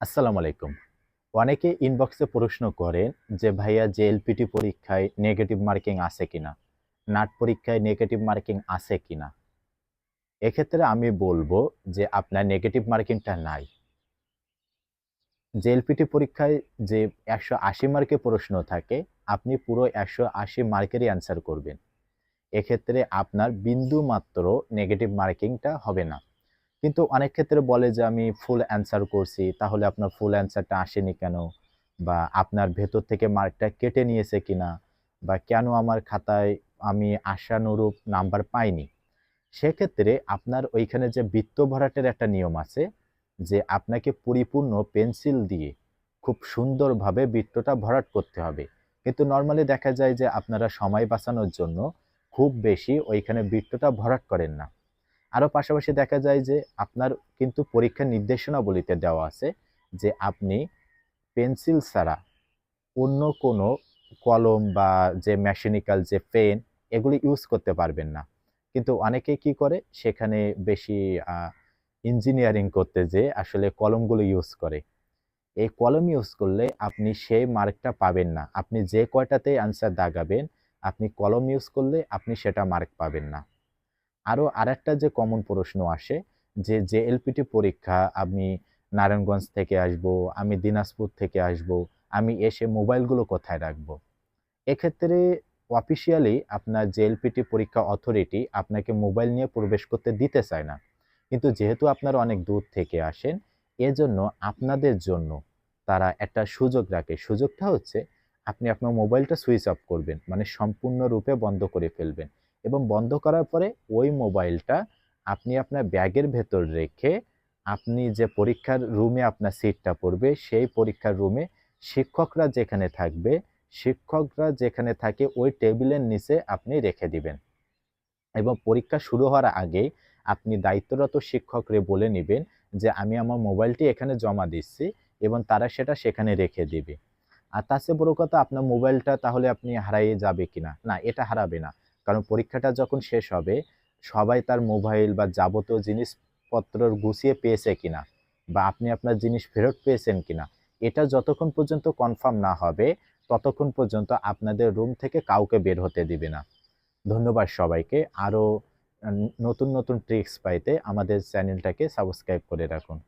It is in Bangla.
আসসালামু আলাইকুম। অনেকে ইনবক্সে প্রশ্ন করেন যে, "ভাইয়া যে এলপিটি পরীক্ষায় নেগেটিভ মার্কিং আছে কিনা? নাট পরীক্ষায় নেগেটিভ মার্কিং আছে কিনা?" এক্ষেত্রে আমি বলব যে, আপনার নেগেটিভ মার্কিংটা নাই। যে এলপিটি পরীক্ষায় যে ১৮০ মার্কে প্রশ্ন থাকে, আপনি পুরো ১৮০ মার্কেরই অ্যান্সার করবেন। এক্ষেত্রে আপনার বিন্দুমাত্র নেগেটিভ মার্কিংটা হবে না। কিন্তু অনেক ক্ষেত্রে বলে যে, "আমি ফুল অ্যান্সার করছি, তাহলে আপনার ফুল অ্যান্সারটা আসেনি কেন? বা আপনার ভেতর থেকে মার্কটা কেটে নিয়েছে কিনা? বা কেন আমার খাতায় আমি আশানুরূপ নাম্বার পাইনি?" সেক্ষেত্রে আপনার ওইখানে যে বৃত্ত ভরাটের একটা নিয়ম আছে যে, আপনাকে পরিপূর্ণ পেন্সিল দিয়ে খুব সুন্দরভাবে বৃত্তটা ভরাট করতে হবে। কিন্তু নর্মালি দেখা যায় যে, আপনারা সময় বাঁচানোর জন্য খুব বেশি ওইখানে বৃত্তটা ভরাট করেন না। আরও পাশাপাশি দেখা যায় যে, আপনার কিন্তু পরীক্ষার নির্দেশনাবলীতে দেওয়া আছে যে, আপনি পেন্সিল ছাড়া অন্য কোনো কলম বা যে মেশিনিক্যাল যে পেন, এগুলি ইউজ করতে পারবেন না। কিন্তু অনেকে কি করে? সেখানে বেশি ইঞ্জিনিয়ারিং করতে যেয়ে আসলে কলমগুলো ইউজ করে। এই কলম ইউজ করলে আপনি সেই মার্কটা পাবেন না। আপনি যে কয়টাতে অ্যান্সার দাগাবেন, আপনি কলম ইউজ করলে আপনি সেটা মার্ক পাবেন না। আরও আরেকটা যে কমন প্রশ্ন আসে যে, যে এলপিটি পরীক্ষা আমি নারায়ণগঞ্জ থেকে আসব, আমি দিনাজপুর থেকে আসব, আমি এসে মোবাইলগুলো কোথায় রাখব? এক্ষেত্রে অফিসিয়ালি আপনার যে এলপিটি পরীক্ষা অথরিটি আপনাকে মোবাইল নিয়ে প্রবেশ করতে দিতে চায় না। কিন্তু যেহেতু আপনারা অনেক দূর থেকে আসেন, এজন্য আপনাদের জন্য তারা একটা সুযোগ রাখে। সুযোগটা হচ্ছে আপনি আপনার মোবাইলটা সুইচ অফ করবেন। মানে সম্পূর্ণরূপে বন্ধ করে ফেলবেন এবং বন্ধ করার পরে ওই মোবাইলটা আপনি আপনার ব্যাগের ভেতর রেখে আপনি যে পরীক্ষার রুমে আপনার সিটটা পড়বে, সেই পরীক্ষার রুমে শিক্ষকরা যেখানে থাকবে, শিক্ষকরা যেখানে থাকে ওই টেবিলের নিচে আপনি রেখে দিবেন। এবং পরীক্ষা শুরু হওয়ার আগেই আপনি দায়িত্বরত শিক্ষকরে বলে নেবেন যে, "আমি আমার মোবাইলটি এখানে জমা দিচ্ছি" এবং তারা সেটা সেখানে রেখে দিবে। আর তার চেয়ে বড় কথা আপনার মোবাইলটা তাহলে আপনি হারাইয়ে যাবে কিনা? না, এটা হারাবে না। কারণ পরীক্ষাটা যখন শেষ হবে, সবাই তার মোবাইল বা যাবতীয় জিনিসপত্র গুছিয়ে পেয়েছে কিনা? বা আপনি আপনার জিনিস ফেরত পেয়েছেন কিনা? এটা যতক্ষণ পর্যন্ত কনফার্ম না হবে, ততক্ষণ পর্যন্ত আপনাদের রুম থেকে কাউকে বের হতে দিবে না। ধন্যবাদ সবাইকে। আরও নতুন, নতুন ট্রিক্স পাইতে আমাদের চ্যানেলটাকে সাবস্ক্রাইব করে রাখুন।